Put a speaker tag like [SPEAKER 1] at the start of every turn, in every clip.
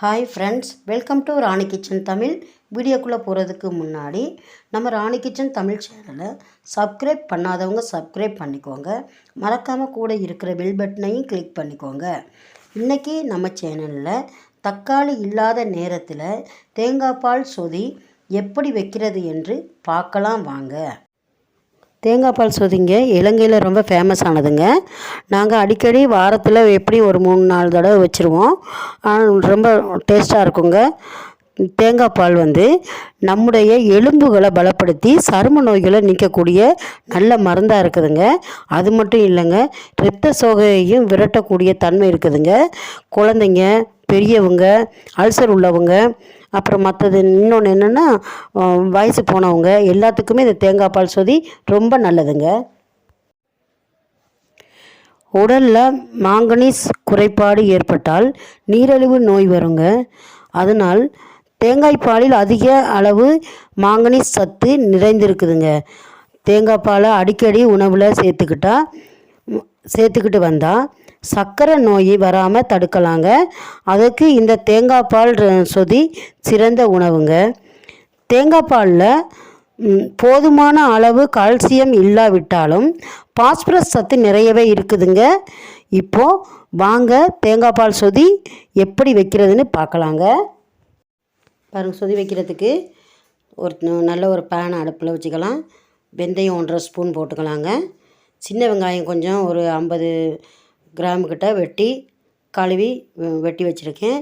[SPEAKER 1] Hi friends welcome to Rani kitchen Tamil வீடியோக்குள்ளே போகிறதுக்கு முன்னாடி நம்ம ராணி கிச்சன் தமிழ் சேனலை சப்ஸ்கிரைப் பண்ணாதவங்க சப்ஸ்கிரைப் பண்ணிக்கோங்க. மறக்காமல் கூட இருக்கிற பெல் பட்டனையும் கிளிக் பண்ணிக்கோங்க. இன்றைக்கி நம்ம சேனலில் தக்காளி இல்லாத நேரத்தில் தேங்காய் பால் சொதி எப்படி வைக்கிறது என்று பார்க்கலாம் வாங்க. தேங்காய் பால் சொதிங்க. இலங்கையில் ரொம்ப ஃபேமஸ் ஆனதுங்க. நாங்கள் அடிக்கடி வாரத்தில் எப்படி ஒரு மூணு நாலு தடவை வச்சுருவோம். ஆனால் ரொம்ப டேஸ்ட்டாக இருக்குங்க. தேங்காய் பால் வந்து நம்முடைய எலும்புகளை பலப்படுத்தி சரும நோய்களை நீக்கக்கூடிய நல்ல மருந்தாக இருக்குதுங்க. அது மட்டும் இல்லைங்க இரத்த சோகையையும் விரட்டக்கூடிய தன்மை இருக்குதுங்க. குழந்தைங்க பெரியவங்க அல்சர் உள்ளவங்க அப்புறம் மற்றது இன்னொன்று என்னென்னா வயசு போனவங்க எல்லாத்துக்குமே இந்த தேங்காய் பால் சொதி ரொம்ப நல்லதுங்க. உடலில் மாங்கனீஸ் குறைபாடு ஏற்பட்டால் நீரிழிவு நோய் வருங்க. அதனால் தேங்காய் பாலில் அதிக அளவு மாங்கனீஸ் சத்து நிறைந்திருக்குதுங்க. தேங்காய் பாலை அடிக்கடி உணவில் சேர்த்துக்கிட்டா சேர்த்துக்கிட்டு வந்தால் சர்க்கரை நோய் வராமல் தடுக்கலாங்க. அதுக்கு இந்த தேங்காய் பால் சொதி சிறந்த உணவுங்க. தேங்காய் பாலில் போதுமான அளவு கால்சியம் இல்லாவிட்டாலும் பாஸ்பரஸ் சத்து நிறையவே இருக்குதுங்க. இப்போது வாங்க தேங்காய் பால் சொதி எப்படி வைக்கிறதுன்னு பார்க்கலாங்க. பாருங்கள் சொதி வைக்கிறதுக்கு ஒரு நல்ல ஒரு பேனை அடுப்பில் வச்சுக்கலாம். வெந்தயம் ஒன்றரை ஸ்பூன் போட்டுக்கலாங்க. சின்ன வெங்காயம் கொஞ்சம் ஒரு ஐம்பது கிராம் கிட்ட வெட்டி கழுவி வெட்டி வச்சுருக்கேன்.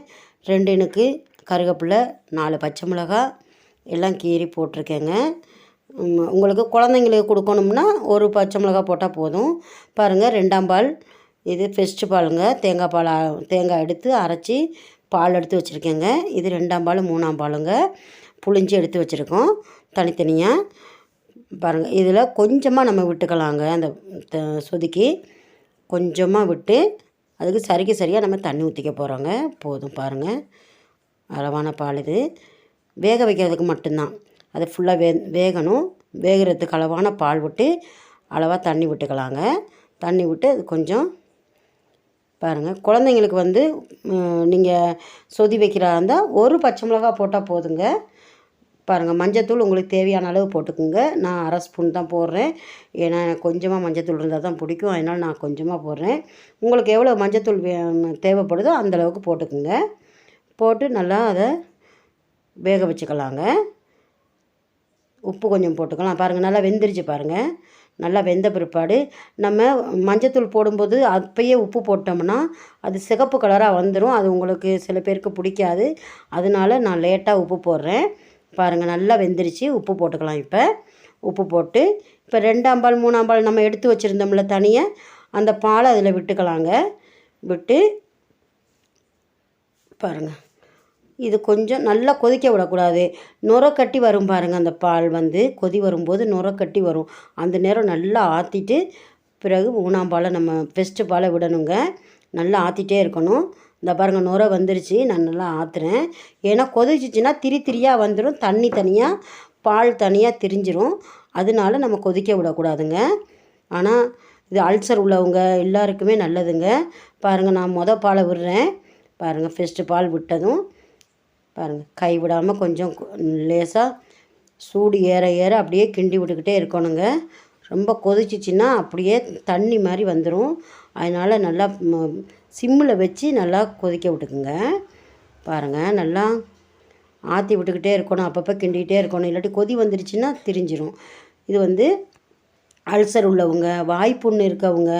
[SPEAKER 1] ரெண்டு இனுக்கு கருவேப்பிலை நாலு பச்சை மிளகா எல்லாம் கீறி போட்டிருக்கேங்க. உங்களுக்கு குழந்தைங்களுக்கு கொடுக்கணும்னா ஒரு பச்சை மிளகா போட்டால் போதும். பாருங்கள் ரெண்டாம் பால் இது ஃபெஸ்ட்டு பாலுங்க. தேங்காய் பால் தேங்காய் எடுத்து அரைச்சி பால் எடுத்து வச்சுருக்கேங்க. இது ரெண்டாம் பால் மூணாம் பாலுங்க. புளிஞ்சு எடுத்து வச்சுருக்கோம் தனித்தனியாக பாருங்கள் இதில் கொஞ்சமாக நம்ம விட்டுக்கலாங்க அந்த சொதுக்கி. கொஞ்சமாக விட்டு அதுக்கு சரிக்கு சரியாக நம்ம தண்ணி ஊற்றிக்க போகிறோங்க போதும் பாருங்கள் அளவான பால் இது. வேக வைக்கிறதுக்கு மட்டும்தான். அது ஃபுல்லாக வே வேகணும். வேகிறதுக்கு அளவான பால் விட்டு அளவாக தண்ணி விட்டுக்கலாங்க. தண்ணி விட்டு அது கொஞ்சம் பாருங்கள் குழந்தைங்களுக்கு வந்து நீங்கள் சொதி வைக்கிறா இருந்தால் ஒரு பச்சை மிளகா போட்டால் போதுங்க. பாருங்கள் மஞ்சத்தூள் உங்களுக்கு தேவையான அளவு போட்டுக்கோங்க. நான் அரை ஸ்பூன் தான் போடுறேன். ஏன்னா எனக்கு கொஞ்சமாக மஞ்சத்தூள் இருந்தால் தான் பிடிக்கும். அதனால் நான் கொஞ்சமாக போடுறேன். உங்களுக்கு எவ்வளோ மஞ்சத்தூள் வே தேவைப்படுதோ அந்தளவுக்கு போட்டுக்கோங்க. போட்டு நல்லா அதை வேக வச்சுக்கலாங்க. உப்பு கொஞ்சம் போட்டுக்கலாம். பாருங்கள் நல்லா வெந்துருச்சு பாருங்கள் நல்லா வெந்த பிற்பாடு நம்ம மஞ்சத்தூள் போடும்போது அப்பயே உப்பு போட்டோம்னா அது சிகப்பு கலராக வந்துடும் அது உங்களுக்கு சில பேருக்கு பிடிக்காது. அதனால நான் லேட்டாக உப்பு போடுறேன். பாருங்கள் நல்லா வெந்துருச்சு. உப்பு போட்டுக்கலாம் இப்போ. உப்பு போட்டு இப்போ ரெண்டாம் பால் மூணாம் பால் நம்ம எடுத்து வச்சுருந்தோம்ல தனியாக அந்த பாலை அதில் விட்டுக்கலாங்க. விட்டு பாருங்கள் இது கொஞ்சம் நல்லா கொதிக்க விடக்கூடாது. நுரக்கட்டி கட்டி வரும் பாருங்கள் அந்த பால் வந்து. கொதி வரும்போது நுரக்கட்டி கட்டி வரும். அந்த நேரம் நல்லா ஆற்றிட்டு பிறகு ஊனாம்பாலை நம்ம ஃபெஸ்ட்டு பாலை விடணுங்க. நல்லா ஆற்றிட்டே இருக்கணும். இந்த பாருங்கள் நுர வந்துருச்சு. நான் நல்லா ஆற்றுறேன் ஏன்னா கொதிச்சிச்சின்னா திரி திரியாக வந்துடும் தண்ணி தனியாக பால் தனியாக திரிஞ்சிரும். அதனால நம்ம கொதிக்க விடக்கூடாதுங்க. ஆனால் இது அல்சர் உள்ளவங்க எல்லாருக்குமே நல்லதுங்க. பாருங்கள் நான் மொதல் பாலை விடுறேன். பாருங்கள் ஃபஸ்ட்டு பால் விட்டதும். பாருங்கள் கை விடாமல் கொஞ்சம் லேசாக சூடு ஏற ஏற அப்படியே கிண்டி விட்டுக்கிட்டே இருக்கணுங்க. ரொம்ப கொதிச்சிச்சின்னா அப்படியே தண்ணி மாதிரி வந்துடும் அதனால் நல்லா சிம்மில் வச்சு நல்லா கொதிக்க விட்டுக்குங்க. பாருங்கள் நல்லா ஆற்றி விட்டுக்கிட்டே இருக்கணும். அப்பப்போ கிண்டிக்கிட்டே இருக்கணும். இல்லாட்டி கொதி வந்துருச்சுன்னா திரிஞ்சிடும் இது வந்து அல்சர் உள்ளவங்க வாய்ப்புண்ணு இருக்கவங்க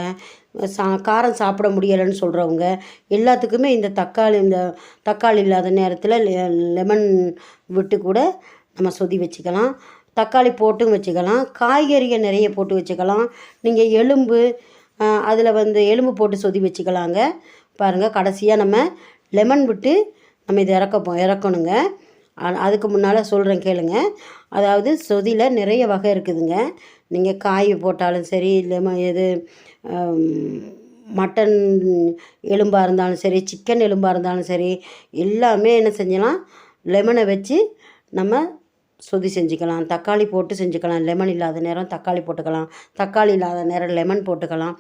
[SPEAKER 1] சா காரம் சாப்பிட முடியலைன்னு சொல்கிறவங்க எல்லாத்துக்குமே இந்த தக்காளி இந்த தக்காளி இல்லாத நேரத்தில் லெமன் விட்டு கூட நம்ம சொதி வச்சுக்கலாம். தக்காளி போட்டும் வச்சுக்கலாம். காய்கறிகள் நிறைய போட்டு வச்சுக்கலாம். நீங்கள் எலும்பு அதில் வந்து எலும்பு போட்டு சொதி வச்சுக்கலாங்க. பாருங்கள் கடைசியாக நம்ம லெமன் விட்டு நம்ம இதை இறக்க இறக்கணுங்க. அதுக்கு முன்னால் சொல்கிறேன் கேளுங்க. அதாவது சொதியில் நிறைய வகை இருக்குதுங்க. நீங்கள் காய் போட்டாலும் சரி லெமன் எது மட்டன் எலும்பாக இருந்தாலும் சரி சிக்கன் எலும்பாக இருந்தாலும் சரி எல்லாமே என்ன செஞ்சலாம்? லெமனை வச்சு நம்ம சொதி செஞ்சுக்கலாம். தக்காளி போட்டு செஞ்சுக்கலாம். லெமன் இல்லாத நேரம் தக்காளி போட்டுக்கலாம். தக்காளி இல்லாத நேரம் லெமன் போட்டுக்கலாம்.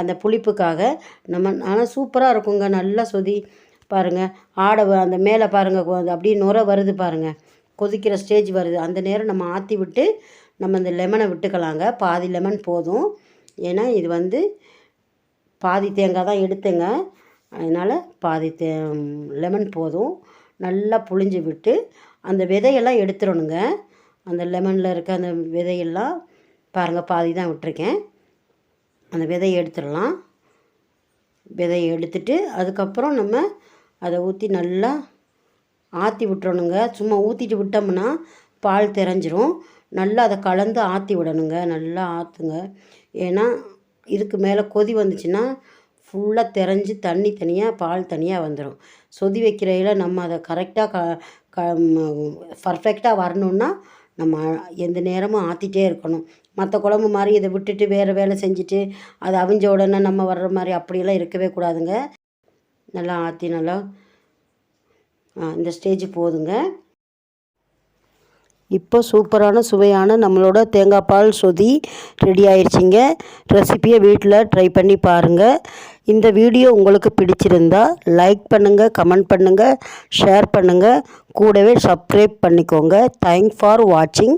[SPEAKER 1] அந்த புளிப்புக்காக நம்ம ஆனால் சூப்பராக இருக்குங்க. நல்லா சொதி. பாருங்கள் ஆடை அந்த மேலே பாருங்கள் அப்படியே நுர வருது பாருங்கள் கொதிக்கிற ஸ்டேஜ் வருது. அந்த நேரம் நம்ம ஆற்றி விட்டு நம்ம இந்த லெமனை விட்டுக்கலாங்க. பாதி லெமன் போதும். ஏன்னா இது வந்து பாதி தேங்காய் தான் எடுத்தேங்க. அதனால் பாதி தே லெமன் போதும். நல்லா புழிஞ்சு விட்டு அந்த விதையெல்லாம் எடுத்துடணுங்க. அந்த லெமனில் இருக்க அந்த விதையெல்லாம் பாருங்கள் பாதி தான் விட்டுருக்கேன். அந்த விதையை எடுத்துடலாம். விதையை எடுத்துட்டு அதுக்கப்புறம் நம்ம அதை ஊற்றி நல்லா ஆற்றி விட்டுறணுங்க. சும்மா ஊற்றிட்டு விட்டோம்னா பால் தெரிஞ்சிரும். நல்லா அதை கலந்து ஆற்றி விடணுங்க. நல்லா ஆற்றுங்க ஏன்னா இதுக்கு மேலே கொதி வந்துச்சுன்னா ஃபுல்லாக தெரிஞ்சு தண்ணி தனியாக பால் தனியாக வந்துடும் சொதி வைக்கிறையில் நம்ம அதை கரெக்டாக க க பர்ஃபெக்டாக வரணுன்னா நம்ம எந்த நேரமும் ஆற்றிட்டே இருக்கணும். மற்ற குழம்பு மாதிரி இதை விட்டுட்டு வேறு வேலை செஞ்சுட்டு அது அவிஞ்ச உடனே நம்ம வர்ற மாதிரி அப்படியெல்லாம் இருக்கவே கூடாதுங்க. நல்லா ஆற்றி நல்லா இந்த ஸ்டேஜ் போதுங்க. இப்போ சூப்பரான சுவையான நம்மளோட தேங்காய் பால் சொதி ரெடி ஆயிடுச்சிங்க. ரெசிப்பியை வீட்டில் ட்ரை பண்ணி பாருங்கள் இந்த வீடியோ உங்களுக்கு பிடிச்சிருந்தா லைக் பண்ணுங்கள் கமெண்ட் பண்ணுங்கள் ஷேர் பண்ணுங்கள் கூடவே சப்ஸ்கிரைப் பண்ணிக்கோங்க. தேங்க் ஃபார் வாட்சிங்